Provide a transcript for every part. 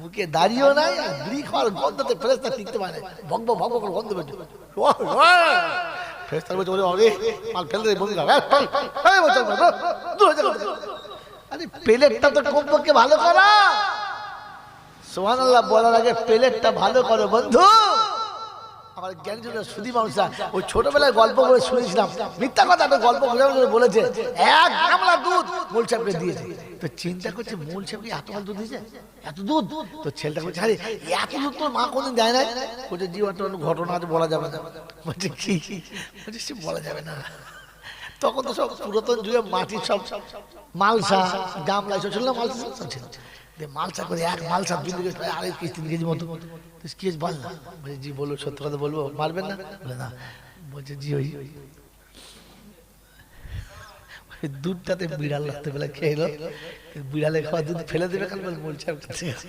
মুখে দাঁড়িয়েও নাই, আর খাওয়ার গন্ধতে ফেরেস্তা টিকতে পারে ভগ ভগ ভগ করে গন্ধ বেটে ফেরেস্তার বলছে অরে মাল ফেলে। আরে, প্লেটটা তো কমপক্ষে ভালো করা। সোহান আল্লাহ বলার আগে প্লেটটা ভালো করো, বন্ধু। আমার সুদী মানুষরা ওই ছোটবেলায় গল্প করে শুনেছিলাম। মিথ্যা কথা একটা গল্প ঘুরে বলেছে, এক গামলা দুধ মূল দিয়েছে। তো চিন্তা করছে, মূল এত দুধ দিয়েছে? এত দুধ? তো ছেলেটা বলছে, আরে, এত দুধ তোর মা কোনদিন দেয় না বলছে অন্য ঘটনা আছে, বলা যাবে না। বলছে, কি? বলছে, সে বলা যাবে না। তখন তো সব পুরাতন যুগে মাটির সব মালসা, গামলা, এসব ছিল না মালসা ছিল। মালসা করে এক মালসা দুই কেজি আড়াই কেজি, তিন কেজি মতো। তো কি বল না। বলছে জি বলব সত্য কথা বলব, মারবেন না? বলে, না। বলছে, জি, ওই। দুধটাতে বিড়াল রাত্রেবেলা খেয়ে এলো। বিড়ালে খাওয়া দুধ ফেলে দেবে কাল বলে মোল সাহেব কাছে গেছে।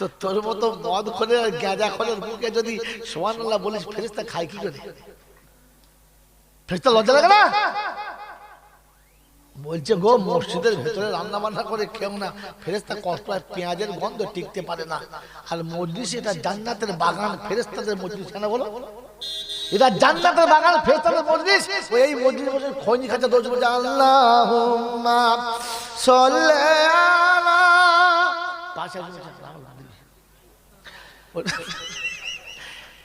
তো তোর মতো মদ খোলে গাঁজা খোলের মুখে যদি সোহান আল্লাহ বলিস ফেরিস্তা খায় কি করে? ফেরিস্তা লজ্জা লাগে না? বলছে গো, মসজিদের ভেতরে রান্না বান্না করে খেও না। ফেরেস্তা কষ্ট পেঁয়াজের গন্ধ টিকতে পারে না। আর মজলিস এটা জান্নাতের বাগান ফেরেস্তাদের মজলিস, কেন বলো? এটা জান্নাতের বাগান ফেরেস্তাদের মজলিস। ওই এই মজলিস বসে খৈনি খাচ্ছে দোষ বলছে সাল্লি পাশে আল্লাহুম্মা। তোর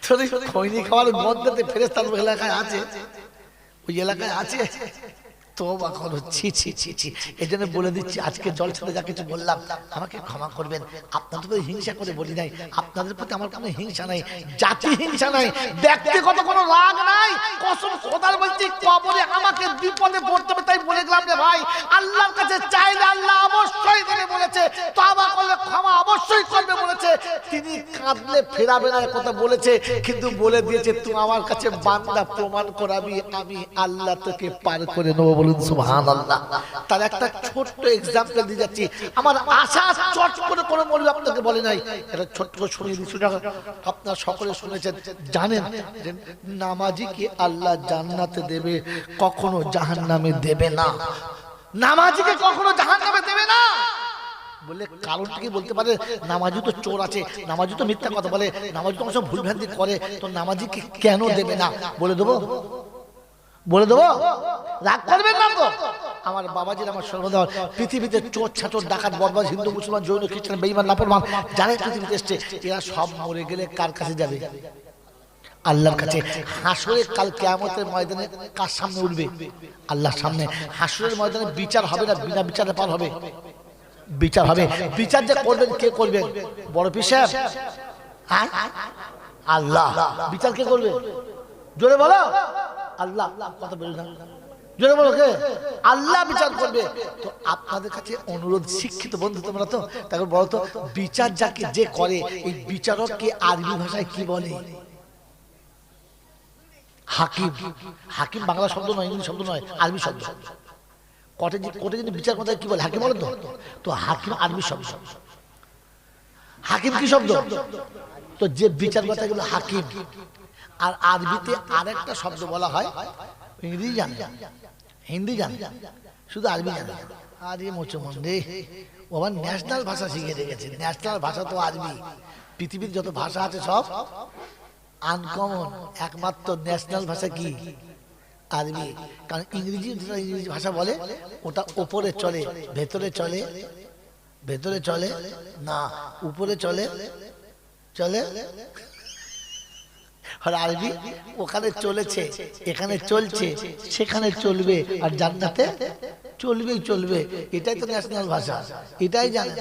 ছোট খৈনি খাওয়ার মধ্যে ফেরেস্তার এলাকায় আছে। ওই এলাকায় আছে? তোবা করো। ছি ছি ছি ছি। এই জন্য বলে দিচ্ছি আজকে জল ছেড়ে যা কিছু বললাম আমাকে ক্ষমা করবেন। আপনাদের প্রতি হিংসা করে বলি নাই আপনাদের প্রতি আমার কোনো হিংসা নাই জাতি হিংসা নাই ব্যক্তিগত কোনো রাগ নাই। কসম খোদার বলছি কবরে আমাকে বিপদে পড়তে হবে তাই বলে গেলাম রে ভাই। আল্লাহর কাছে চাইলে আল্লাহ অবশ্যই দেবে বলেছে তবা করলে ক্ষমা অবশ্যই করবে বলেছে। তিনি কাঁদলে ফেরাবে না কথা বলেছে কিন্তু বলে দিয়েছে তুমি আমার কাছে বান্দা প্রমাণ করাবি আমি আল্লাহ তোকে পার করে নেব বলুন সুবহান আল্লাহ তার একটা ছোট্ট এক্সাম্পল দিয়ে যাচ্ছি। আমার আশা চট করে কোনো মৌলবী আপনাকে বলে নাই। এটা ছোট্ট শুনিয়ে দিচ্ছি। আপনারা সকলে শুনেছেন, জানেন নামাজিকে আল্লাহ জান্নাতে দেবে, কখনো জাহান্নামে দেবে না। নামাজিকে কখনো জাহান্নামে দেবে না? বলে কারণটা কি বলতে পারে? নামাজি তো চোর আছে, নামাজি তো মিথ্যা কথা বলে, নামাজি তো অনেক সময় ভুলভ্রান্তি করে, তো নামাজিকে কেন দেবে না? বলে দেবো বলে দেবো? রাগ করবেন না তো? আমার বাবাজির আমার সর্বদা পৃথিবীতে চোর, ছাচোর, ডাকাত বদমাস হিন্দু, মুসলমান, জৈন, খ্রিস্টান বেইমান নাফরমান যারা পৃথিবীতে এসছে, এরা সব মরে গেলে কার কাছে যাবে? আল্লাহর কাছে। হাসরের কাল কেয়ামতের ময়দানে কার সামনে উঠবে? আল্লাহর সামনে। হাসরের ময়দানে বিচার হবে না, বিনা বিচারে পার হবে। বিচার হবে। বিচার যে করবেন, কে করবেন বড় পিসাব আল্লাহ। বিচার কে করবে? জোরে বলো। আল্লাহ কথা আল্লাহ বিচার করবে। তো আপনাদের কাছে অনুরোধ, শিক্ষিত বন্ধু তোমরা তো। তারপর বলো তো, বিচার যাকে যে করে বিচারককে আরবি ভাষায় কি বলে? হাকিম। হাকিম বাংলা শব্দ নয়, ইংলিশ শব্দ নয়, আরবি শব্দ। কোর্টে যে কোর্টে যদি বিচার কথা কি বলে? হাকিম বলে তো? তো হাকিম আরবি শব্দ। হাকিম কি শব্দ? তো যে বিচার কথা হাকিম। আর আরবিতে আরেকটা শব্দ বলা হয় ইংরেজি জানে। হিন্দি জানে। শুধু আরবি জানে। আরে মোচমন রে ও আবার ন্যাশনাল ভাষা শিখে রেখেছে। ন্যাশনাল ভাষা তো আরবি। পৃথিবীর যত ভাষা আছে সব আনকমন। একমাত্র ন্যাশনাল ভাষা কি? আরবি। কারণ ইংরেজি যেটা ইংরেজি ভাষা বলে ওটা ওপরে চলে ভেতরে চলে ভেতরে চলে না উপরে চলে চলে আর আরবি ওখানে চলেছে এখানে চলছে সেখানে চলবে আর জান্নাতে চলবেই চলবে এটাই তো ন্যাশনাল ভাষা এটাই জানে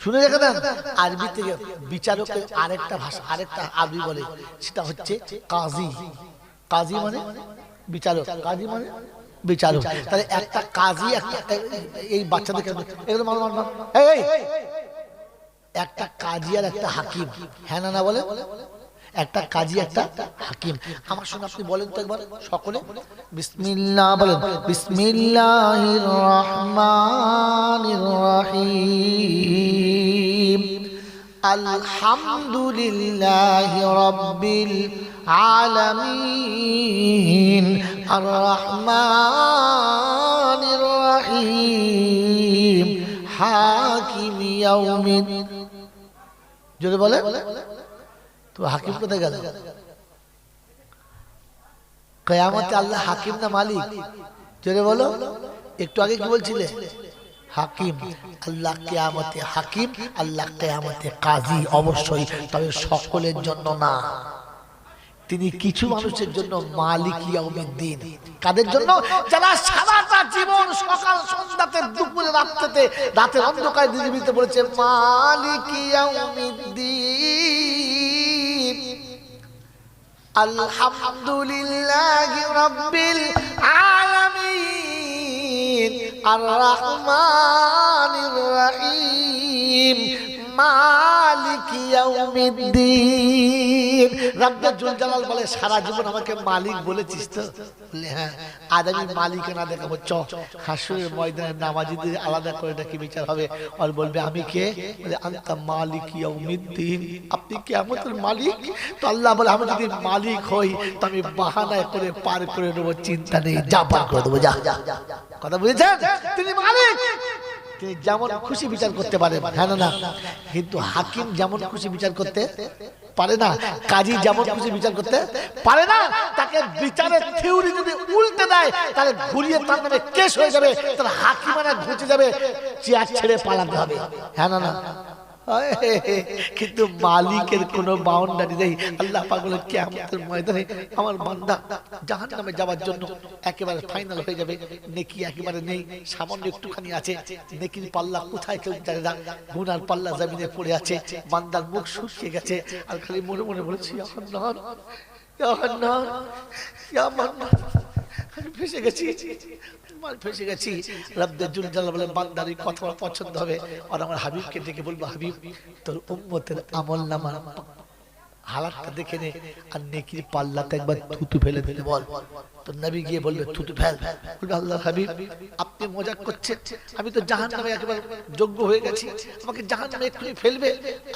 শুনে রেখে দেন আরবি থেকে বিচারকের আরেকটা ভাষা আরেকটা আরবি বলে সেটা হচ্ছে কাজী কাজী মানে বিচারক কাজী মানে বিচারক তাহলে একটা কাজী একটা এই বাচ্চাদেরকে এগুলো এই, এই একটা কাজী আর একটা হাকিম হ্যাঁ না না বলে একটা কাজী একটা হাকিম। আমার সঙ্গে আপনি বলেন তো একবার সকলে। বিসমিল্লাহ বলেন। বিসমিল্লাহির রহমানির রহিম। আলহামদুলিল্লাহি রাব্বিল আলামিন। আর রহমানির রহিম হাকিম ইয়াউমিন যদি বলে তো হাকিম কোথায় গেল? কেয়ামতে আল্লাহ হাকিম না মালিক? জোরে বলো। একটু আগে কি বলছিলে? হাকিম। আল্লাহ কেয়ামতে হাকিম, আল্লাহ কেয়ামতে কাজী অবশ্যই, তবে সকলের জন্য না। তিনি কিছু মানুষের জন্য মালিক দিন কাদের জন্য? যারা সারাটা জীবন সকাল, সন্ধ্যাতে, দুপুরে, রাত্রেতে, রাতের অন্ধকারে দিদিবিতে বলেছে, মালিক দিন আলহামদুলিল্লাহ রব্বিল আলামিন আর রহমানির রহিম। মালিক ইয়াউমিদ্দিন। রব্বুল বলে, সারা জীবন আমাকে মালিক বলেছিস তো? হ্যাঁ আজ আমি মালিক না দেখাবো। চ ময়দানে আলাদা করে নাকি বিচার হবে? আর বলবে, আমি কে? বলে, আন্তা মালিক ইয়াউমিদ্দিন। আপনি কি আমাদের মালিক? তো আল্লাহ বলে, আমি যদি মালিক হই, তো আমি বাহানায় করে পার করে নেব, চিন্তা নেই, যা পার করে দেবো যা। কথা বুঝেছেন? তিনি মালিক। তিনি যেমন খুশি বিচার করতে পারে হ্যাঁ না না? কিন্তু হাকিম যেমন খুশি বিচার করতে পারে না, কাজী যেমন খুশি বিচার করতে পারে না, তাকে বিচারের থিওরি যদি উল্টে দেয়, তাহলে ঘুরিয়ে তার মানে কেস হয়ে যাবে, তার হাকিমানা ঘুচে যাবে, চেয়ার ছেড়ে পালাতে হবে হ্যাঁ না না? কিন্তু মালিকের কোন বাউন্ডারি নেই। আল্লাহ পাগল কিয়ামতের ময়দানে আমার বান্দা জাহান নামে যাওয়ার জন্য একেবারে ফাইনাল হয়ে যাবে। নেকি একেবারে নেই, সামান্য একটুখানি আছে। নেকির পাল্লা কোথায় কেউ জানে না। গুনার পাল্লা জমিনে পড়ে আছে, বান্দার মুখ শুকিয়ে গেছে। আর খালি মনে মনে বলেছি আল্লাহ আল্লাহ আল্লাহ আমি ফেসে গেছি। মার ফেসে গেছি। রব্দে জুল বলে বান্দারি কথা পছন্দ হবে। আর আমার হাবিবকে ডেকে বলব, হাবিব, তোর উম্মতের আমল নামা হালাতটা দেখে নে। আর নেকির পাল্লাতে একবার থুতু ফেলে ফেলে বল। তো নবী গিয়ে বলবে থুতু ফেল। বলবে আল্লাহ হাবিব আপনি মজা করছেন। আমি তো জাহান নামে একেবারে যোগ্য হয়ে গেছি। আমাকে জাহান নামে এক্ষুনি ফেলবে।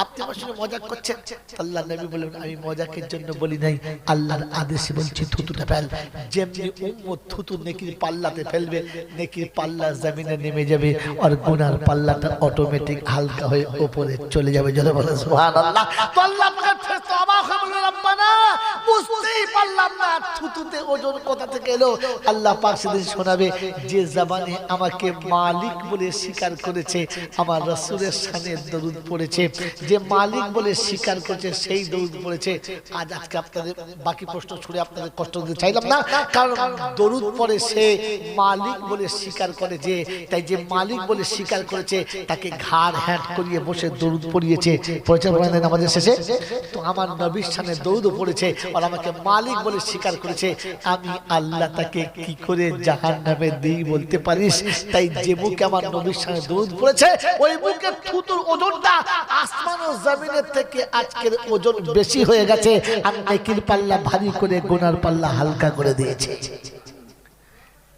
আপনি আমার সঙ্গে মজা করছেন। আল্লাহ নবী বলবেন আমি মজাকের জন্য বলি নাই। আল্লাহর আদেশে বলছি থুতুটা ফেল। যেমনি উম্মত থুতু নেকির পাল্লাতে ফেলবে নেকির পাল্লা জমিনে নেমে যাবে আর গুনার পাল্লাটা অটোমেটিক হালকা হয়ে উপরে চলে যাবে। যদি বলে সুবহানাল্লাহ। তো আল্লাহ পাকের ফেরেশতা অবাক হয়ে বললেন বুঝতেই পারলাম না, থুতুতে ওজন কোথা থেকে এলো? আল্লাহ পাক সেদিন শোনাবে, যে আমাকে মালিক বলে স্বীকার করেছে, আমার শানে দরুদ পড়েছে। যে মালিক বলে স্বীকার করেছে, সেই দরুদ পড়েছে। আজ আজকে আপনাদের বাকি প্রশ্ন ছুড়ে আপনাদের কষ্ট দিতে চাইলাম না, কারণ দরুদ পড়ে সে মালিক বলে স্বীকার করে যে, তাই যে মালিক বলে স্বীকার করেছে, তাকে ঘাড় হ্যাট করিয়ে বসে দরুদ পড়িয়েছে। আমাদের শেষে, তো আমার নবীর সামনে দৌড় পড়েছে আমাকে মালিক বলে স্বীকার করেছে, আমি আল্লাহ তাকে কি করে জাহান নামে দিই বলতে পারিস? তাই যে মুখে আমার নবীর সামনে দুধ পড়েছে, ওই মুখে থুতুর ওজনটা আসমান ও জমিনের থেকে আজকের ওজন বেশি হয়ে গেছে। আর নেকির পাল্লা ভারী করে গোনার পাল্লা হালকা করে দিয়েছে।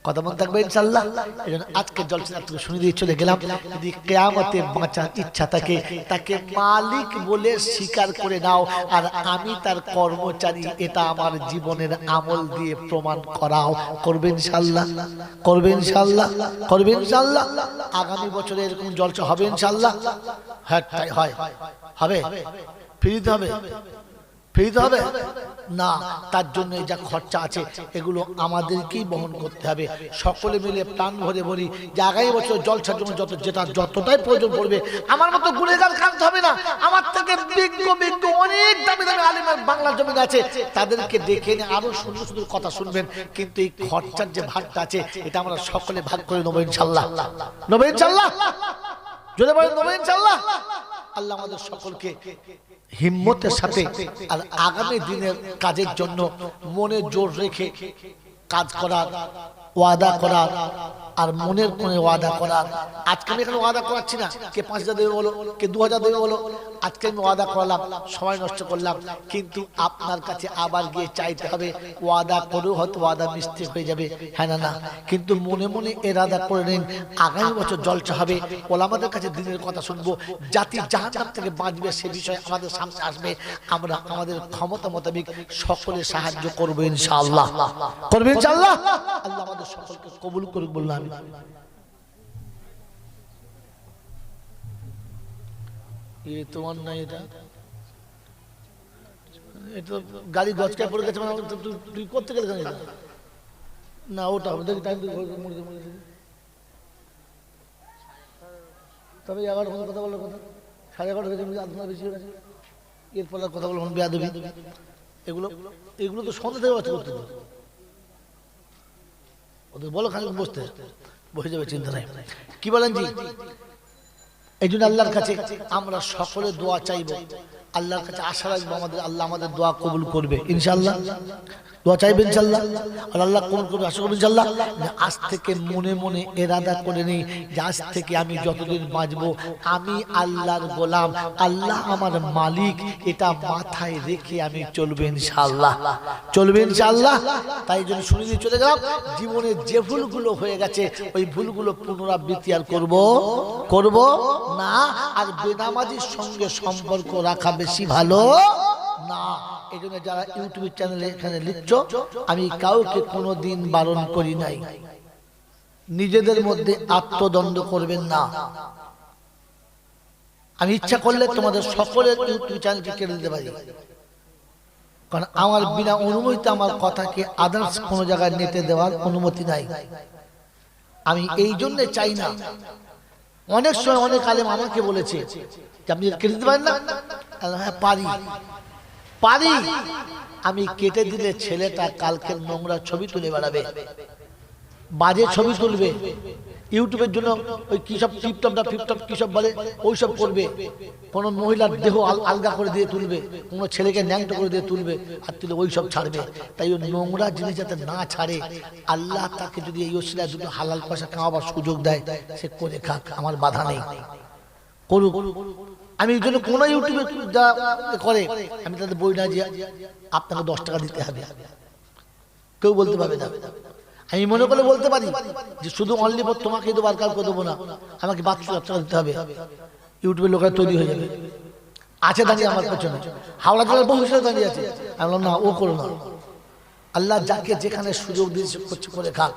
কথা মন থাকবে ইনশাল্লাহ এই জন্য আজকে জলসা থেকে শুনে দিয়ে চলে গেলাম। যদি কেয়ামতে বাঁচার ইচ্ছা থাকে, তাকে মালিক বলে স্বীকার করে নাও। আর আমি তার কর্মচারী, এটা আমার জীবনের আমল দিয়ে প্রমাণ করাও। করবে ইনশাল্লাহ করবে ইনশাল্লাহ করবে ইনশাল্লাহ আগামী বছরে এরকম জলসা হবে ইনশাল্লাহ হ্যাঁ তাই হয়। হবে? ফিরিতে হবে? ফিরিতে হবে? না, তার জন্য যা খরচা আছে, এগুলো আমাদেরকেই বহন করতে হবে। সকলে মিলে প্রাণ ভরে ভরি যে আগামী বছর জলসার জন্য যত যেটা যতটাই প্রয়োজন পড়বে, আমার মতো গুণেগার কাঁদতে হবে না। আমার থেকে বিজ্ঞ বিজ্ঞ অনেক দামি দামি আলিমের বাংলা জমিন আছে। তাদেরকে দেখে এনে আরও সুন্দর সুন্দর কথা শুনবেন। কিন্তু এই খরচার যে ভাগটা আছে, এটা আমরা সকলে ভাগ করে নেব ইনশাল্লাহ। নেব ইনশাল্লাহ? যদি বলেন, নেব ইনশাল্লাহ? আল্লাহ আমাদের সকলকে হিম্মতের সাথে আর আগামী দিনের কাজের জন্য মনে জোর রেখে কাজ করার ওয়াদা করার আর মনের কোণে ওয়াদা করার আজকে আমি এখানে ওয়াদা করাচ্ছি না কে পাঁচ হাজার দেবে বলো কে দু হাজার দেবে বলো। আজকে আমি ওয়াদা করলাম সময় নষ্ট করলাম কিন্তু আপনার কাছে আবার গিয়ে চাইতে হবে ওয়াদা করেও হয়তো ওয়াদা মিস্টেক হয়ে যাবে। হ্যাঁ না না। কিন্তু মনে মনে এরাদা করে নিন আগামী বছর জলসা হবে। ওলামাদের কাছে দিনের কথা শুনব জাতি জাহান্নাম থেকে বাঁচবে সে বিষয়ে আমাদের সামনে আসবে। আমরা আমাদের ক্ষমতা মোতাবেক সকলে সাহায্য করব ইনশাআল্লাহ। করবে ইনশাআল্লাহ। আল্লাহ আমাদের সকলকে কবুল করুক বললাম। তোমার নাই এটা? গাড়ি গজকায় পড়ে গেছে মানে তুই- করতে গেলে না, ওটা হবে। দেখি টাইম তবে এগারো কথা বলার কথা। সাড়ে এগারো হয়ে গেছে বেশি হয়ে এরপর কথা বলব বেয়া দেবী এগুলো এগুলো তো সন্ধ্যা থেকে করতে। ওদের বলো খালি বসতে। বসে যাবে, চিন্তা নাই। কি বলেন জি? এই জন্য আল্লাহর কাছে আমরা সকলে দোয়া চাইব। আল্লাহর কাছে আশা রাখব আমাদের, আল্লাহ আমাদের দোয়া কবুল করবে, ইনশাআল্লাহ। দোয়া চাইবে ইনশাআল্লাহ। আর আল্লাহ কবুল করবে আশা করবে ইনশাআল্লাহ। যে আজ থেকে মনে মনে এরাদা করে নেই, যে আজ থেকে আমি যতদিন বাঁচবো, আমি আল্লাহর গোলাম, আল্লাহ আমার মালিক, এটা মাথায় রেখে আমি চলবে ইনশাআল্লাহ। চলবে ইনশাআল্লাহ। তাই জন্য শুনে দিয়ে চলে গেলাম, জীবনে যে ভুলগুলো হয়ে গেছে, ওই ভুলগুলো পুনরাবৃত্তি আর করব করব না। আর বেনামাজির সঙ্গে সম্পর্ক রাখা বেশি ভালো। না এই জন্য যারা ইউটিউব চ্যানেলে এখানে লিখছ, আমি কাউকে কোনো বারণ করি নাই। নিজেদের মধ্যে আত্মদ্বন্দ্ব করবেন না। আমি ইচ্ছা করলে তোমাদের সকলের ইউটিউব চ্যানেলকে কেটে দিতে পারি। কারণ আমার বিনা অনুমতিতে আমার কথাকে আদার্স কোনো জায়গায় নেটে দেওয়ার অনুমতি নাই। আমি এই জন্য চাই না। অনেক সময় অনেক আলেম আমাকে বলেছে যে, আপনি কেটে দিতে পারেন না? হ্যাঁ পারি। পারি। আমি কেটে দিলে ছেলেটা কালকের নোংরা ছবি তুলে বেড়াবে। বাজে ছবি তুলবে। ইউটিউবের জন্য ওই কি সব টিপটপ না ফিপটপ কি সব বলে ওই সব করবে। কোন মহিলার দেহ আলগা করে দিয়ে তুলবে কোন ছেলেকে ন্যাংটো করে দিয়ে তুলবে আর তুলে ওই সব ছাড়বে। তাই ওই নোংরা জিনিস যাতে না ছাড়ে আল্লাহ তাকে যদি এই ওসিলায় দুটো হালাল পয়সা কামাবার সুযোগ দেয় সে করে খাক আমার বাধা নেই। করুক। আমি এই জন্য কোন ইউটিউবে যা করে, আমি তাদের বই না যে আপনাকে দশ টাকা দিতে হবে। কেউ বলতে পারবে না। আমি মনে করলে বলতে পারি যে শুধু অনলি ফর তোমাকে তো আর করে দেবো না, আমাকে বাচ্চা টাকা দিতে হবে। ইউটিউবের লোকেরা তৈরি হয়ে যাবে। আছে দাঁড়িয়ে আমার পেছনে। হাওড়া জেলার বহু ছেলে দাঁড়িয়ে আছে। আমি বললাম, না, ও করো না। আল্লাহ যাকে যেখানে সুযোগ দিয়েছে করছে করে খাক।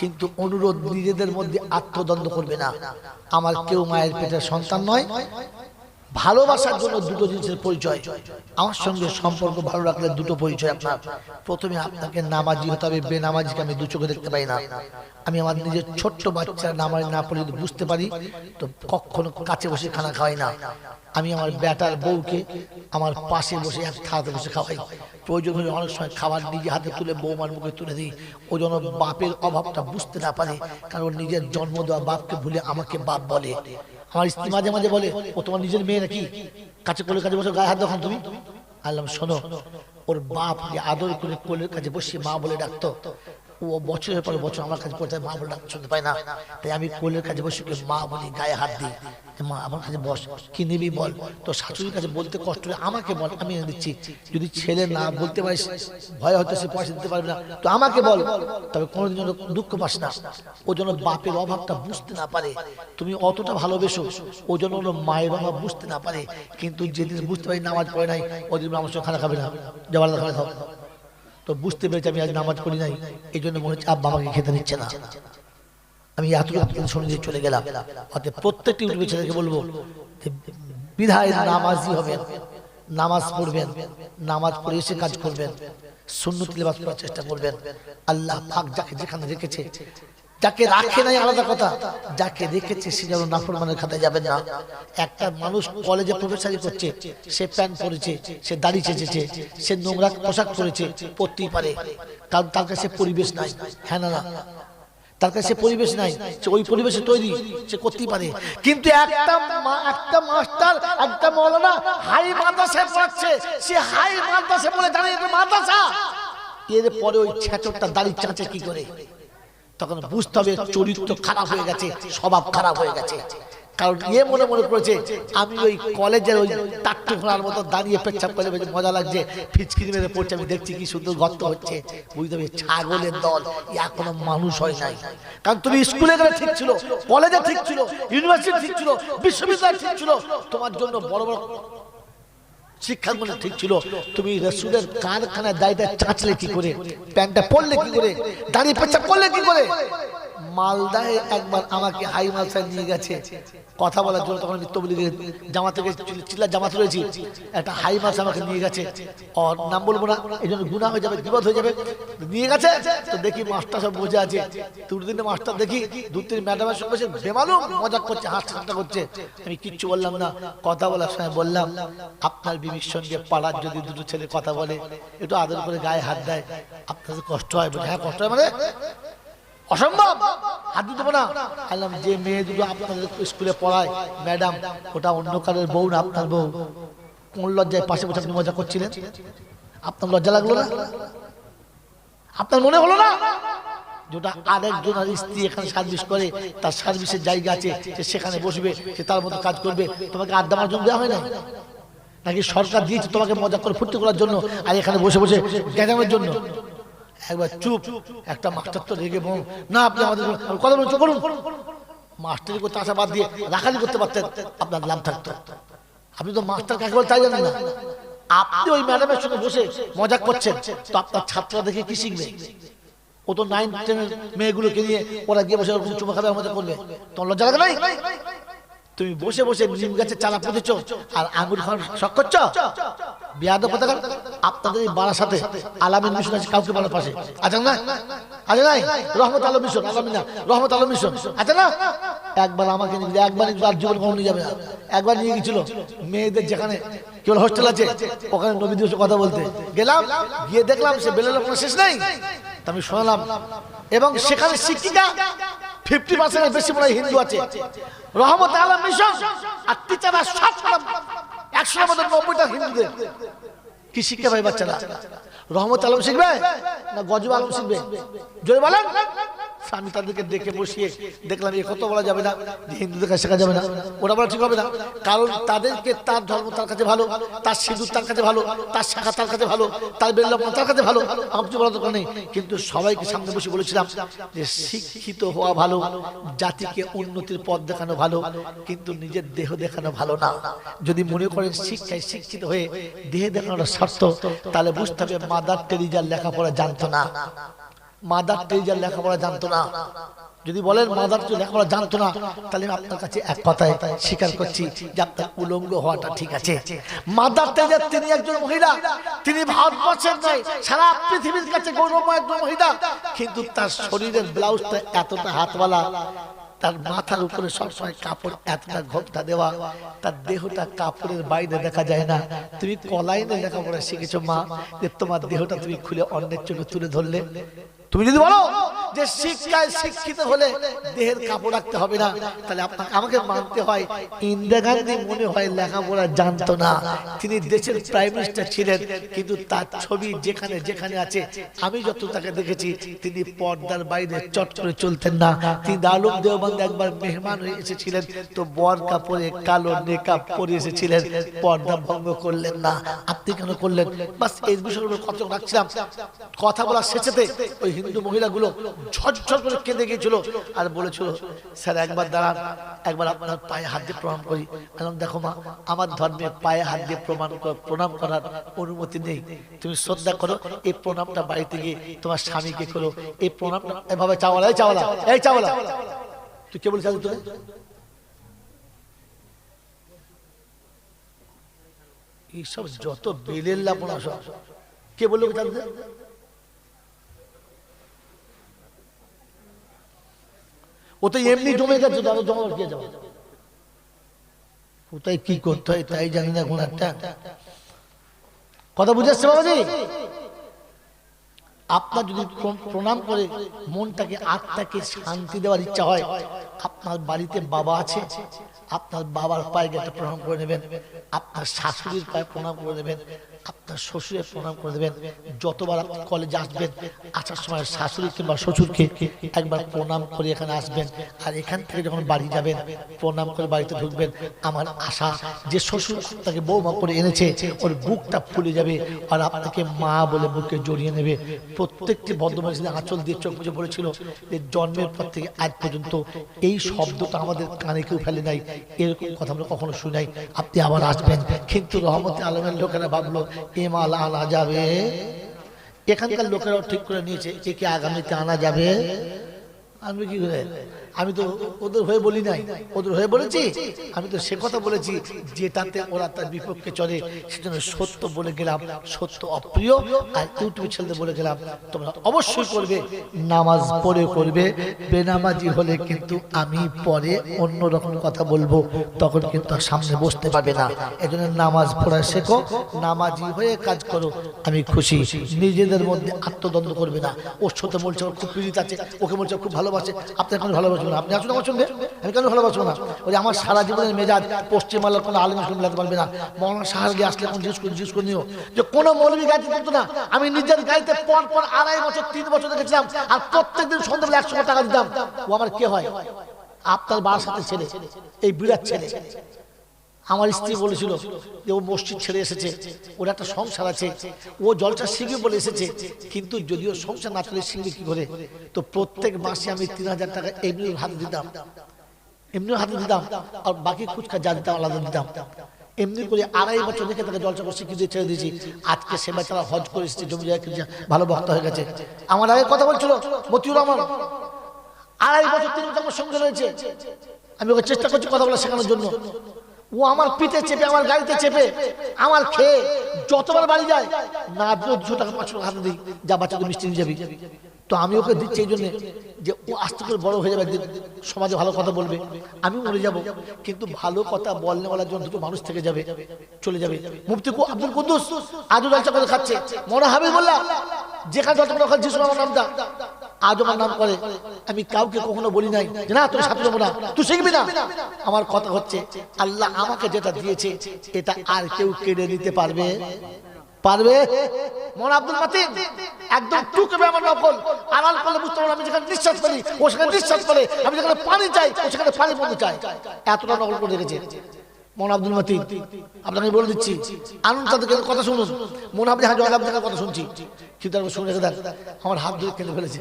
কিন্তু অনুরোধ নিজেদের মধ্যে আত্মদ্বন্দ্ব করবে না। আমার কেউ মায়ের পেটের সন্তান নয়। ভালোবাসার জন্য দুটো জিনিসের পরিচয়। আমার সঙ্গে সম্পর্ক ভালো রাখলে দুটো পরিচয় আপনার। প্রথমে আপনাকে নামাজি হতে হবে, বেনামাজিকে আমি দু চোখে দেখতে পাই না। আমি আমার নিজের ছোট্ট বাচ্চা নামাজ না পড়ে যদি বুঝতে পারি, তো কখনো কাছে বসে খানা খাওয়াই না। আমি আমার বেটার বউকে আমার পাশে বসে এক থালাতে বসে খাওয়াই। প্রয়োজন হলে অনেক সময় খাবার নিজে হাতে তুলে বৌমার মুখে তুলে দিই। ও যেন বাপের অভাবটা বুঝতে না পারে, কারণ নিজের জন্ম দেওয়া বাপকে ভুলে আমাকে বাপ বলে। আমার স্ত্রী মাঝে মাঝে বলে, ও, তোমার নিজের মেয়ে নাকি? কাছে কোলের কাছে বসে গায়ে হাত দেখান তুমি? আল্লাহ শোনো, ওর বাপ আদর করে কোলের কাছে বসে মা বলে ডাকতো ও বছরের পর বছর আমার কাছে পড়তে মা বলে শুনতে পায় না। তাই আমি কোলের কাছে বসে মা, বলি, গায়ে হাত দিই মা, আমার কাছে বস, কি নিবি বল? তো শাশুড়ির কাছে বলতে কষ্ট হলে আমাকে বল, আমি এনে দিচ্ছি। যদি ছেলে না বলতে পারিস, ভয় হয়তো সে পয়সা দিতে পারবে না। তো আমাকে বল। তবে কোনোদিন যেন দুঃখ পাস না। ও যেন বাপের অভাবটা বুঝতে না পারে। তুমি অতটা ভালোবেসো, ও যেন ওর মায়ের অভাব বুঝতে না পারে। কিন্তু যেদিন বুঝতে পারি, নামাজ পড়ে নাই, ওদিন আমার সঙ্গে খানা খাবে না। যাবার খানা খাও তো বুঝতে পেরেছি আমি আজ নামাজ পড়ি নাই। এই জন্য মনে হচ্ছে, আব্বা আমাকে খেতে নিচ্ছে না। আমি এতটুকু আপনাদের শুনে চলে গেলাম। অর্থাৎ প্রত্যেকটি উঠবে ছেলেকে বলব বিধায় নামাজি হবেন, নামাজ পড়বেন, নামাজ পড়ে এসে কাজ করবেন, সুন্নত লিবাস করার চেষ্টা করবেন। আল্লাহ যাকে যেখানে রেখেছে যাকে রাখে নাই আলাদা কথা, যাকে রেখেছে সে যেন নাফরমানের খাতায় যাবেন না। একটা মানুষ কলেজে প্রফেসারি করছে, সে প্যান্ট পরেছে, সে দাড়ি চেঁচেছে, সে নোংরা পোশাক পরেছে, পরতেই পারে। কারণ তার কাছে পরিবেশ নাই। হ্যাঁ না না। তার কাছে পরিবেশ নাই, সে ওই পরিবেশে তৈরি, সে করতেই পারে। কিন্তু একটা একটা মাস্টার, একটা মৌলানা হাই মাদ্রাসায় পড়াচ্ছে, সে হাই মাদ্রাসা বলে এটা মাদ্রাসা। এর পরে ওই ছেচরটা দাড়ি চাঁচে কি করে? তখন বুঝতে হবে চরিত্র খারাপ হয়ে গেছে, স্বভাব খারাপ হয়ে গেছে। কারণ ইয়ে মনে মনে করেছে, আমি ওই কলেজের ওই টাট্টু ঘোড়ার মতো দাঁড়িয়ে পেচ্ছাপ করে মজা লাগছে, ফিচকিরি মেরে পড়ছে, আমি দেখছি কি সুন্দর গর্ত হচ্ছে। বুঝতে হবে ছাগলের দল কোনো মানুষ হয় নাই। কারণ তুমি স্কুলে গেলে ঠিক ছিল, কলেজে ঠিক ছিল, ইউনিভার্সিটি ঠিক ছিল, বিশ্ববিদ্যালয় ঠিক ছিল, তোমার জন্য বড় বড় শিক্ষাগুলো ঠিক ছিল। তুমি রসুলের কারখানায় দায়িত্ব চাঁচলে কি করে? প্যান্টটা পড়লে কি করে? দাঁড়িয়ে পেঁচা করলে কি করে? মালদায় একবার আমাকে হাই মালসায় নিয়ে গেছে। কথা বলার জন্য তখন আমি তবলি জামা থেকে চিল্লা জামাতে রয়েছি। একটা হাই মালস আমাকে নিয়ে গেছে। ওর নাম বলব না, এই জন্য গুণা হয়ে যাবে, বিপদ হয়ে যাবে। নিয়ে গেছে? তো দেখি মাস্টার সব বসে আছে। দুদিনে মাস্টার দেখি, দু তিন ম্যাডামের সব বসে বেমালুম মজা করছে, হাসতে করছে। আমি কিচ্ছু বললাম না, কথা বলার সময় বললাম, আপনার বিবির সঙ্গে পাড়ার যদি দুটো ছেলে কথা বলে, একটু আদর করে গায়ে হাত দেয়, আপনাদের কষ্ট হয় হ্যাঁ কষ্ট হয় মানে? অসম্ভব। হাত দিতে না বললাম যে মেয়ে দুটো আপনাদের স্কুলে পড়ায়, ম্যাডাম, ওটা অন্য কারোর বউ না, আপনার বউ। কোন লজ্জায় পাশে বসে আপনি মজা করছিলেন? আপনার লজ্জা লাগল না? আপনার মনে হলো না? যেটা আরেকজন আর স্ত্রী এখানে সার্ভিস করে, তার সার্ভিসের জায়গা আছে, সে সেখানে বসবে, সে তার মতো কাজ করবে। তোমাকে আড্ডা মার জন্য দেওয়া হয় না নাকি সরকার দিয়েছে তোমাকে মজা করে ফুর্তি করার জন্য, আর এখানে বসে বসে গেজামের জন্য? একবার চুপ। একটা মাস্টার তো রেগে বল না আপনি আমাদের কথা বলছো করুন মাস্টারি করতে আসা বাদ দিয়ে রাখালি করতে পারতেন। আপনার লাভ থাকতো। আপনি তো মাস্টার কাকে বলে তাই জানেন না। আপনি ওই ম্যাডামের সঙ্গে বসে মজা করছেন। তো আপনার ছাত্ররা দেখে কি শিখবে? ও তো নাইন টেনের মেয়েগুলোকে নিয়ে ওরা গিয়ে বসে ওরকম চুমা খাবে আমাদের করবে। তোমার লজ্জা লাগে নাই? তুমি বসে বসে নিম গাছে চালা পুঁতেছ আর আঙুর খাওয়ার শখ করছ? বিয়াদ পতাকা আপনাদের বাড়ার সাথে আলামিন মিশন আছে, কাউকে বাড়ার পাশে আছে না? আছে নাই? রহমত আলম মিশন, আলামিনা রহমত আলম মিশন। আছে না? একবার আমাকে নিয়ে একবার আর জীবন নিয়ে যাবে একবার নিয়ে গেছিল, মেয়েদের যেখানে কেবল হোস্টেল আছে, ওখানে নবী দিবসে কথা বলতে। গেলাম, গিয়ে দেখলাম সে বেলের কোনো শেষ নাই। আমি শোনালাম, এবং সেখানে শিক্ষিকা ফিফটি পার্সেন্টের বেশি মনে হিন্দু আছে। রহমত আলম মিশন আর টিচাররা সব একশোর নব্বইটা হিন্দুদের। কি শিক্ষা পাই বাচ্চারা? রহমত আলম শিখবে না গজব আলম শিখবে? জয় বলেন। আমি তাদেরকে দেখে বসিয়ে দেখলাম, এ কত বলা যাবে না, হিন্দুদের কাছে শেখা যাবে না, ওটা বলা ঠিক হবে না। কারণ তাদেরকে তার ধর্ম তার কাছে ভালো, তার সিঁদুর তার কাছে ভালো, তার শাখা তার কাছে ভালো, তার বেল্লম তার কাছে ভালো, আমার কিছু বলার দরকার নেই। কিন্তু সবাইকে সামনে বসে বলেছিলাম যে শিক্ষিত হওয়া ভালো, জাতিকে উন্নতির পথ দেখানো ভালো, কিন্তু নিজের দেহ দেখানো ভালো না। যদি মনে করেন শিক্ষায় শিক্ষিত হয়ে দেহে দেখানোটা স্বার্থ তাহলে বুঝতে হবে মাদার টেরিজার লেখাপড়া জানতো না। মাদার টেরিজার লেখাপড়া জানতো না। যদি বলেন মাদার টেরিজা লেখাপড়া জানতো না, তাহলে আপনার কাছে এক কথায় স্বীকার করছি যে আপনার উলঙ্গ হওয়াটা ঠিক আছে। মাদার টেরিজা তিনি একজন মহিলা, তিনি ভারতবর্ষের নয়, সারা পৃথিবীর কাছে গৌরবময় একজন মহিলা। কিন্তু তার শরীরের ব্লাউজটা এতটা হাতওয়ালা তার মাথার উপরে সবসময় কাপড়, এতটা ঘোপটা দেওয়া, তার দেহটা কাপড়ের বাইরে দেখা যায় না। তুমি কলাইনে লেখাপড়া শিখেছো মা, যে তোমার দেহটা তুমি খুলে অন্যের চোখে তুলে ধরলে। তুমি যদি বলো যে শিক্ষায় শিক্ষিত হলে দেহের কাপড় রাখতে হবে না, তাহলে আপনাকে আমাকে মানতে হয় ইন্দিরা গান্ধী মনে হয় লেখাপড়া জানতো না। তিনি দেশের প্রাইম মিনিস্টার ছিলেন, কিন্তু তার ছবি যেখানে যেখানে আছে, আমি যত তাকে দেখেছি, তিনি পর্দার বাইরে চট করে চলতেন না। তিনি দালুম দেওবন্দ একবার মেহমান হয়ে এসেছিলেন, তো বর কাপড়ে কালো নেকাপ পরে এসেছিলেন, পর্দা ভঙ্গ করলেন না। আপনি কেন করলেন? বাস, এই বিষয়গুলো কত রাখছিলাম? কথা বলার শেষেতে ওই হিন্দু মহিলাগুলো ঝরঝর করে কেঁদে গিয়েছিল আর বলেছিল, স্যার, একবার দাঁড়ান, একবার আপনার পায়ে হাত দিয়ে প্রণাম করি। বললাম, দেখো মা, আমার ধর্মে পায়ে হাত দিয়ে প্রমাণ প্রণাম করার অনুমতি নেই। তুমি শ্রদ্ধা করো, এই প্রণামটা বাড়িতে গিয়ে তোমার স্বামীকে করো। এই প্রণামটা এভাবে চাওয়ালা, এই চাওয়ালা এই চাওয়ালা। তুই কে বলিস তোকে? এইসব যত বেলের লাপনা সব। কে বলল জানতে? ও তো এমনি জমে গেছে কে যাবে কোথায় কি করতে হয় তাই জানি না কোন একটা। কথা বুঝাচ্ছে বাবাজি? আপনার যদি প্রণাম করে মনটাকে, আত্মাকে শান্তি দেওয়ার ইচ্ছা হয়, আপনার বাড়িতে বাবা আছে, আপনার বাবার পায়ে একটা প্রণাম করে নেবেন, আপনার শাশুড়ির পায়ে প্রণাম করে নেবেন, আপনার শ্বশুরের প্রণাম করে দেবেন যতবার আপনি কলেজে আসবেন, আসার সময় শাশুড়ি কিংবা শ্বশুরকে একবার প্রণাম করে এখানে আসবেন, আর এখান থেকে যখন বাড়ি যাবেন, প্রণাম করে বাড়িতে ঢুকবেন, আমার আশা যে শ্বশুর আপনাকে বৌমা করে এনেছে, ওর বুকটা ফুলে যাবে, আর আপনাকে মা বলে বুকে জড়িয়ে নেবে। প্রত্যেকটি ভদ্রমাসী আঁচল দিয়ে চোখ বুঝে পড়েছিল যে জন্মের পর থেকে আজ পর্যন্ত এই শব্দটা আমাদের কানে কেউ ফেলে নাই। এরকম কথা আমরা কখনো শুনি নাই। আপনি আবার আসবেন। কিন্তু রহমত আলমের লোকেরা ভাবলো, এ মাল আনা যাবে? এখানকার লোকেরাও ঠিক করে নিয়েছে যে কি আগামীতে আনা যাবে? আমি কি করে? আমি তো ওদের হয়ে বলি নাই। ওদের হয়ে বলেছি। আমি তো সে কথা বলেছি যে তাতে ওরা তার বিপক্ষে চলে। সেজন্য সত্য বলে গেলাম, সত্য অপ্রিয়। আর ইউটিউব ছেলেদের বলে গেলাম, তোমরা অবশ্যই করবে নামাজ পড়ে করবে। বেনামাজি হলে কিন্তু আমি পরে অন্য রকম কথা বলব। তখন কিন্তু সামনে বসতে পারবে না। এজন্য নামাজ পড়া শেখো, নামাজি হয়ে কাজ করো। আমি খুশি। নিজেদের মধ্যে আত্মদ্বন্দ্ব করবে না। ওর সাথে বলছে ওর খুব পীড়িত আছে, ওকে বলছে খুব ভালোবাসে। আপনি এখন ভালোবাসবেন না আপনি আসুন আমার সঙ্গে আমি কেন ভালোবাসবো না? ওই আমার সারা জীবনের মেজাজ পশ্চিমবাংলার কোনো আলিম আসলে মিলাতে পারবে না। মৌলানা গিয়ে আসলে এখন জিজ্ঞেস করে জিজ্ঞেস করে নিও যে কোনো মৌলবী গাড়িতে থাকতো না। আমি নিজের গাড়িতে পর পর আড়াই বছর, তিন বছর দেখেছিলাম আর প্রত্যেক প্রত্যেকদিন সন্ধ্যাবেলা একশো টাকা দিতাম। ও আমার কে হয়? আপনার বাবার সাথে ছেলে, এই বিরাট ছেলে। আমার স্ত্রী বলেছিল যে ও মসজিদ ছেড়ে এসেছে ওর একটা সংসার আছে ও জলটা শিখবে বলে এসেছে কিন্তু যদিও সংসার না চলে শিখবে কি করে? তো প্রত্যেক মাসে আমি তিন হাজার টাকা এমনি হাতে দিতাম এমনিও হাতে দিতাম আর বাকি খুচকা যা দিতাম আলাদা দিতাম। এমনি করে আড়াই বছর দেখে তাকে জলসা করে শিখিয়ে ছেড়ে দিয়েছি। আজকে সে বেচারা হজ করে এসেছে জমি জায়গা ভালো বক্তা হয়ে গেছে। আমার আগে কথা বলছিল মতিউর রহমান আড়াই বছর তিন আমার সঙ্গে রয়েছে। আমি ওকে চেষ্টা করছি কথা বলা শেখানোর জন্য। ও আমার পিঠে চেপে, আমার গাড়িতে চেপে, আমার খেয়ে যতবার বাড়ি যায়, না দুশো টাকা, পাঁচশো টাকা হাতে দিই, যা বাচ্চাকে মিষ্টি নিয়ে যাবি। তো আমি ওকে দিচ্ছি এই জন্য যে ও আস্তে করে বড় হয়ে যাবে, একদিন সমাজে ভালো কথা বলবে। আমি মরে যাব, কিন্তু ভালো কথা বলনে বলার জন্য দুটো মানুষ থেকে যাবে, চলে যাবে। মুফতি আব্দুল কুদ্দুস আজও জলসা করে খাচ্ছে। মনে হবে বললাম যেখানে যত বড় খাচ্ছিস আমার নামটা। আজ আমার নাম করে। আমি কাউকে কখনো বলি নাই না তোর সাথে যাব না। তুই শিখবি না? আমার কথা হচ্ছে, আল্লাহ আমাকে যেটা দিয়েছে, এটা আর কেউ কেড়ে নিতে পারবে? পারবে? মন আব্দুল মাতিন, একদম টুকবে আমার নকল আড়াল করলে বুঝতে পারব আমি যেখানে নিঃশ্বাস ফেলি, ও সেখানে নিঃশ্বাস ফেলে, আমি যেখানে পানি চাই, ও সেখানে পানি পড়তে চাই। এতটা নকল করে রেখেছে। আপনাকে বলে দিচ্ছি তাদেরকে কথা শুনুন। কথা শুনছি। কিন্তু আমার হাত ফেলেছে।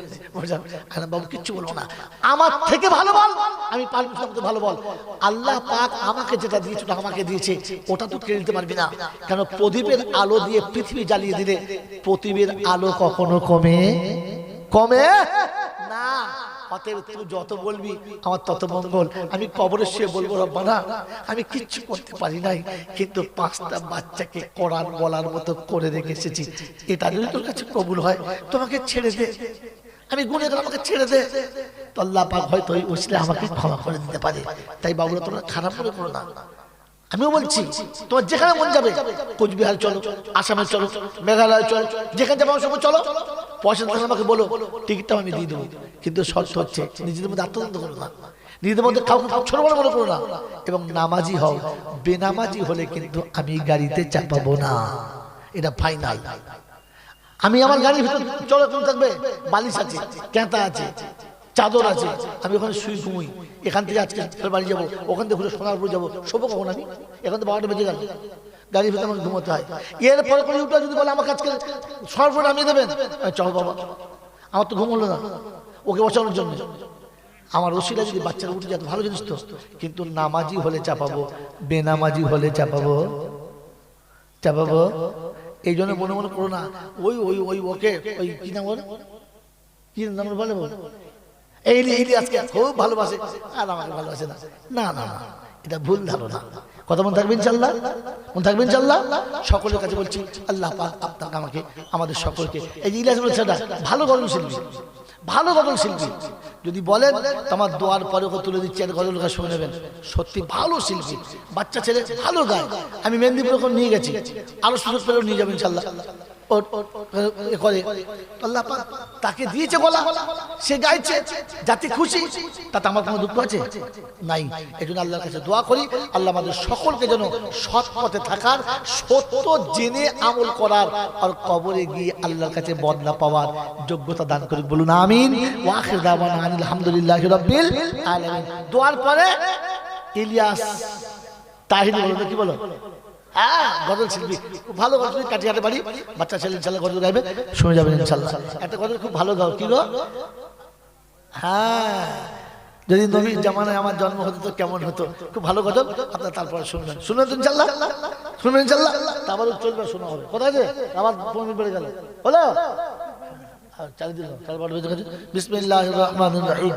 কিচ্ছু বলব না। আমার থেকে ভালো বল, আমি ভালো বল। আল্লাহ পাক আমাকে যেটা দিয়েছে, ওটা আমাকে দিয়েছে। ওটা তো কেড়ে নিতে পারবি না। কেন প্রদীপের আলো দিয়ে পৃথিবী জ্বালিয়ে দিলে প্রদীপের আলো কখনো কমে? কমে? না। তুই যত বলবি, আমার তত মঙ্গল। আমি কবরে শুয়ে বলব, রব্বানা, আমি কিচ্ছু করতে পারি নাই, কিন্তু পাঁচটা বাচ্চাকে কোরআন বলার মতো করে রেখে এসেছি। এটা যদি তোর কাছে কবুল হয়, তোমাকে ছেড়ে দে। আমি গুনে আমাকে ছেড়ে দে। তো আল্লাহ পাক হয়তো ওই ওসিলে আমাকে ক্ষমা করে দিতে পারে। তাই বাবুরা, তোমরা খারাপ মনে করো না। আমিও বলছি, তোমার যেখানে মন যাবে, কোচবিহার চলো, আসামে চলো, মেঘালয় চলো, যেখানে যাব সব চলো। পয়সা থাকলে আমাকে বলো, টিকিটটা আমি দিয়ে দেবো। কিন্তু শর্ত হচ্ছে, নিজেদের মধ্যে আত্মদ্বন্দ্ব করো না। নিজেদের মধ্যে কাউকে ছোট বড় মনে করো না। এবং নামাজি হও, বেনামাজি হলে কিন্তু আমি গাড়িতে চাপাবো না। এটা ফাইনাল আমি আমার গাড়ির ভিতর চলো কোন থাকবে, বালিশ আছে, ক্যাঁতা আছে, চাদর আছে, আমি ওখানে শুই ঘুমুই। এখান থেকে আজকে বাড়ি যাব, ওখান থেকে ঘুরে সোনারপুর যাব। শোবো কখন আমি? এখন তো বারোটা বেজে গেল। গাড়ির ভিতরে আমাকে ঘুমোতে হয়। এরপরে করে উঠে যদি বলে আমাকে আজকে সোনারপুর নামিয়ে দেবেন চল বাবা। আমার তো ঘুম হলো না। ওকে বসানোর জন্য। আমার ওসিলা যদি বাচ্চারা উঠে যেত ভালো জিনিস তো। কিন্তু নামাজি হলে চাপাবো, বেনামাজি হলে চাপাবো। চাপাবো? এই জন্য মনে মনে করো না, ওই ওই ওই ওকে, ওই কি নাম ওর? কি নাম বলে বল? এই আজকে খুব ভালোবাসে। আর আমাকে ভালোবাসে না না না। এটা ভুল ধারণা। কথা মন থাকবেন চাল্লা মন থাকবেন চাল্লা সকলের কাছে বলছি, আল্লাহ আপনাকে, আমাকে, আমাদের সকলকে, এই যে ইলিয়াস বলে ছেলেটা, ভালো গজল শিল্পী ভালো গজল শিল্পী যদি বলেন, তোমার দোয়ার পরে তুলে দিচ্ছি, আর গজল গান শুনে নেবেন। সত্যি ভালো শিল্পী, বাচ্চা ছেলে, ভালো গায় আমি মেদিনীপুর নিয়ে গেছি, আরও সুযোগ পেলেও নিয়ে যাবেন এ তাকে দিয়েছে গলা। সে গাইছে, যাতে খুশি, তাতে আমার কোনো দুঃখ আছে? নাই। এই জন্য আল্লাহর কাছে দোয়া করি, আল্লাহ আমাদের সকলকে যেন সৎ পথে থাকার, সত্য জেনে আমল করার আর কবরে গিয়ে আল্লাহর কাছে বদলা পাওয়ার যোগ্যতা দান করি বলুন আমিন। ওয়াখির দাওয়ানা আনিল হামদুলিল্লাহি রাব্বিল আলামিন। দোয়ার পরে ইলিয়াস তাহির বলো কি বলো? হ্যাঁ খুব ভালো বাচ্চা গাইবে, শুনে যাবেন একটা খুব ভালো কি হ্যাঁ যদি নবীর জামানায় আমার জন্ম হতো তো কেমন হতো? খুব ভালো গজল, আপনার তারপরে শুনবেন। শুনবেন তো ইনশাল্লাহ? শুনবেন ইনশাল্লাহ? তারপরে চলবে শোনা হবে। কোথায় আবার বেড়ে গেল। হলো? بسم الله الرحمن الرحيم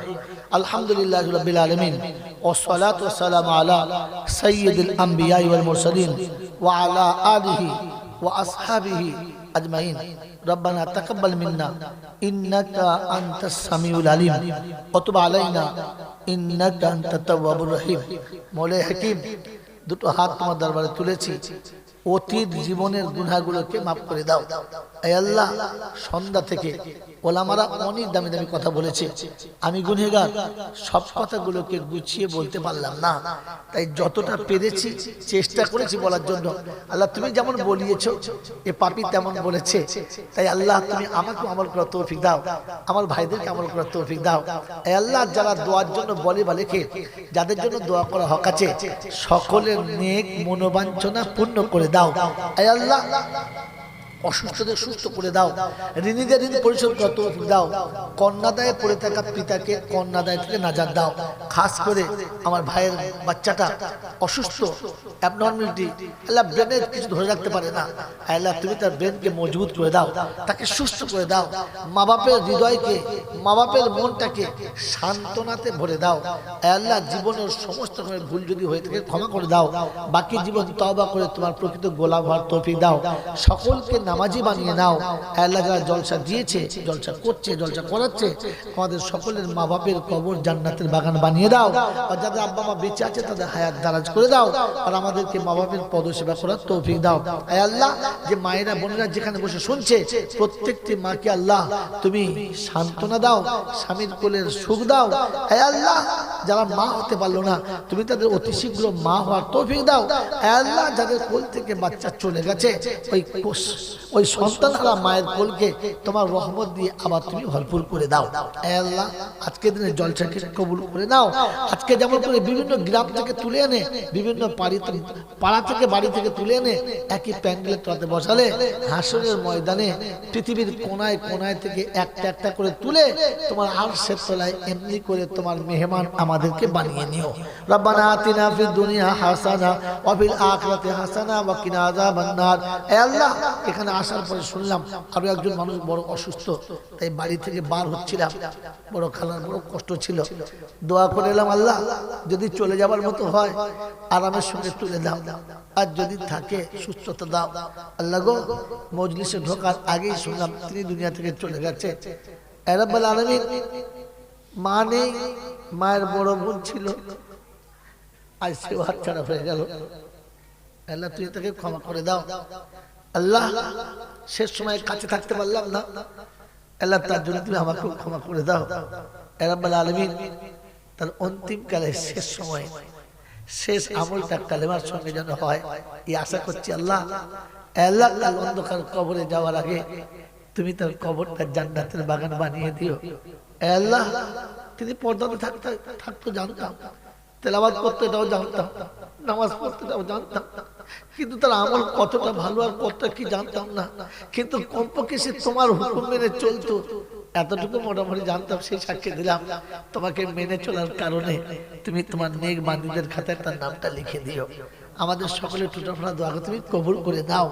الحمد لله رب العالمين والصلاة والسلام على سيد الأنبياء والمرسلين وعلى آله وأصحابه أجمعين ربنا تقبل منا إنك أنت السميع العليم وتب علينا إنك أنت التواب الرحيم مولاي حكيم দুটো হাত তোমার দরবারে তুলেছি অতীত জীবনের গুনাহগুলোকে মাফ করে দাও এই আল্লাহ, সন্ধ্যা থেকে ওলামারা অনেক দামি দামি কথা বলেছে। আমি গুনেগার সব কথাগুলোকে গুছিয়ে বলতে পারলাম না। তাই যতটা পেরেছি, চেষ্টা করেছি বলার জন্য। আল্লাহ, তুমি যেমন বলিয়েছ, এ পাপি তেমন বলেছে। তাই আল্লাহ, তুমি আমাকে আমল করার তৌফিক দাও। আমার ভাইদেরকে আমল করার তৌফিক দাও। আল্লাহ, যারা দোয়ার জন্য বলে বা লেখে, যাদের জন্য দোয়া করা হক আছে, সকলের নেক মনোবাঞ্ছনা পূর্ণ করে দাও। আল্লাহ অসুস্থদের সুস্থ করে দাও। ঋণীদের ঋণ পরিশোধ কত দাও। কন্যাদায়ে পড়ে থাকা পিতাকে কন্যাদায় থেকে নাজার দাও। খাস করে আমার ভাইয়ের বাচ্চাটা অসুস্থ অ্যাবনর্মালিটি আল্লাহ ব্রেনের কিছু ধরে রাখতে পারে না। আল্লাহ তুমি তার ব্রেনকে মজবুত করে দাও, তাকে সুস্থ করে দাও। মা বাপের হৃদয়কে মা বাপের মনটাকে সান্ত্বনাতে ভরে দাও। আল্লাহ জীবনের সমস্ত রকমের ভুল যদি হয়ে থাকে ক্ষমা করে দাও। বাকি জীবন তবা করে তোমার প্রকৃত গোলাপ হওয়ার তৌফিক দাও। সকলকে নামাজি বানিয়ে নাও। আল্লাহ যারা জলসা দিয়েছে, জলসা করছে, জলসা করাচ্ছে। আমাদের সকলের মা বাপের কবর জান্নাতের বাগান বানিয়ে দাও। আর যাদের আব্বা মা বেঁচে আছে, তাদের হায়াত দারাজ করে দাও। আর আমাদেরকে মা বাপের পদসেবা করার তৌফিক দাও। আল্লাহ, যে মায়েরা, বোনেরা যেখানে বসে শুনছে, প্রত্যেকটি মাকে আল্লাহ, তুমি সান্ত্বনা দাও, স্বামীর কোলের সুখ দাও। আল্লাহ, যারা মা হতে পারল না, তুমি তাদের অতি শীঘ্র মা হওয়ার তৌফিক দাও। আল্লাহ, যাদের কোল থেকে বাচ্চা চলে গেছে, ওই কোষ ওই সন্তানরা মায়ের কোলকে তোমার রহমত দিয়ে আবার তুমি ভরপুর করে দাও। আল্লাহ, আজকে দিনে জলসাকে কবুল করে নাও। আজকে যেমন করে বিভিন্ন গ্রাম থেকে তুলে এনে, বিভিন্ন পাড়ি পাড়া থেকে বাড়ি থেকে তুলে এনে, একই প্যান্ডেলের তলাতে বসালে হাসনের ময়দানে পৃথিবীর কোনায় কোনায় থেকে একটা একটা করে তুলে তোমার আরশের তলায় এমনি করে তোমার মেহমান আমাদেরকে বানিয়ে নিও। রব্বানা আতিনা ফিদ দুনিয়া হাসানা, ওয়া ফিল আখিরাতি হাসানা, ওয়া কিনা আযাবান নার এ আল্লাহ, এখানে আসার পরে শুনলাম আরও একজন মানুষ বড় অসুস্থ, তাই বাড়ি থেকে বার হচ্ছিলাম। বড় খালার বড় কষ্ট ছিল। দোয়া করে এলাম, আল্লাহ, যদি চলে যাবার মতো হয়, আরামের সঙ্গে তুলে দাও। আর যদি থাকে, সুস্থতা দাও। আল্লাহ গো, মজলিসে ঢোকার আগেই শুনলাম তিনি দুনিয়া থেকে চলে গেছে। মা নেই, মায়ের বড় বোন ছিল। আজ সে হাতছাড়া হয়ে গেল। আল্লাহ তুই তাকে ক্ষমা করে দাও। আল্লাহ, শেষ সময় কাছে থাকতে পারলাম না। আল্লাহ তার জন্য তুমি আমাকে ক্ষমা করে দাও। এরাব্বাল আলমিন তার অন্তিম কালে শেষ সময়, শেষ আমলটা কালেমার সঙ্গে যেন হয়, এই আশা করছি আল্লাহ আল্লাহ কাল অন্ধকার কবরে যাওয়ার আগে তুমি তার কবরটা জান্নাতের বাগান বানিয়ে দিও। আল্লাহ, তিনি পর্দাতে থাকতে থাকতো জানতাম তেলাবাদ করতে এটাও জানতাম, নামাজ পড়তে এটাও জানতাম। কিন্তু তার আমল কতটা ভালো আর কতটা কি জানতাম না। কিন্তু কমপক্ষে সে তোমার হুকুম মেনে চলতো। এতটুকু মোটামুটি জানতাম, সেই সাক্ষী দিলাম। তোমাকে মেনে চলার কারণে তুমি তোমার নেক বান্দিদের খাতায় তার নামটা লিখে দিও। আমাদের সকলের টুটাফানা দোয়াকে তুমি কবুল করে দাও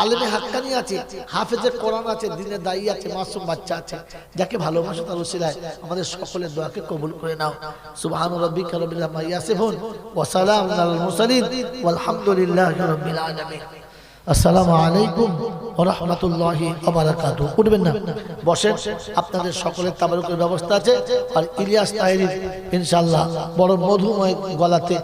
আলেমে হাক্কানি আছে হাফেজে কোরআন আছে দিনে দায়ী আছে, মাসুম বাচ্চা আছে। যাকে ভালোবাসো তার উসিলায় আমাদের সকলের দোয়াকে কবুল করে নাও। সুবহান রাব্বিকা রাব্বিল আম্মা ইয়াসিফুন, ওয়া সালামুন আলাল মুরসালিন, ওয়ালহামদুলিল্লাহি রাব্বিল আলামিন। আসসালামু আলাইকুম রাহমাতুল্লাহি ওয়া বারাকাতুহু উঠবেন না। বসেন, আপনাদের সকলের তাবারুকের ব্যবস্থা আছে। আর ইলিয়াস তাহেরির ইনশাআল্লাহ, বড় মধুময় গলাতে